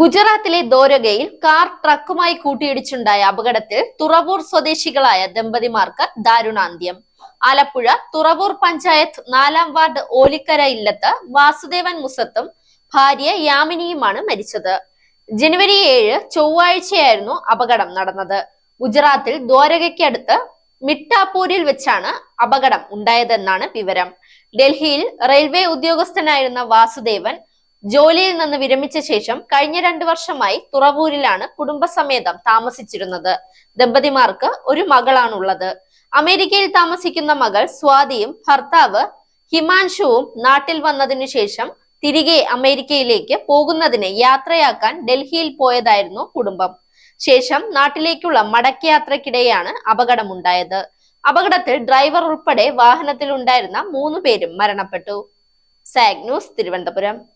ഗുജറാത്തിലെ ദോരഗയിൽ കാർ ട്രക്കുമായി കൂട്ടിയിടിച്ചുണ്ടായ അപകടത്തിൽ തുറവൂർ സ്വദേശികളായ ദമ്പതിമാർക്ക് ദാരുണാന്ത്യം. ആലപ്പുഴ തുറവൂർ പഞ്ചായത്ത് നാലാം വാർഡ് ഓലിക്കര ഇല്ലത്ത് വാസുദേവൻ മുസത്തും ഭാര്യ യാമിനിയുമാണ് മരിച്ചത്. ജനുവരി ഏഴ് ചൊവ്വാഴ്ചയായിരുന്നു അപകടം നടന്നത്. ഗുജറാത്തിൽ ദ്വാരകയ്ക്കടുത്ത് മിട്ടാപൂരിൽ വെച്ചാണ് അപകടം ഉണ്ടായതെന്നാണ് വിവരം. ഡൽഹിയിൽ റെയിൽവേ ഉദ്യോഗസ്ഥനായിരുന്ന വാസുദേവൻ ജോലിയിൽ നിന്ന് വിരമിച്ച ശേഷം കഴിഞ്ഞ രണ്ടു വർഷമായി തുറവൂരിലാണ് കുടുംബസമേതം താമസിച്ചിരുന്നത്. ദമ്പതിമാർക്ക് ഒരു മകളാണുള്ളത്. അമേരിക്കയിൽ താമസിക്കുന്ന മകൾ സ്വാതിയും ഭർത്താവ് ഹിമാൻഷുവും നാട്ടിൽ വന്നതിനു ശേഷം തിരികെ അമേരിക്കയിലേക്ക് പോകുന്നതിന് യാത്രയാക്കാൻ ഡൽഹിയിൽ പോയതായിരുന്നു കുടുംബം. ശേഷം നാട്ടിലേക്കുള്ള മടക്കയാത്രക്കിടെയാണ് അപകടമുണ്ടായത്. അപകടത്തിൽ ഡ്രൈവർ ഉൾപ്പെടെ വാഹനത്തിലുണ്ടായിരുന്ന മൂന്നു പേരും മരണപ്പെട്ടു. Sag news Thiruvananthapuram.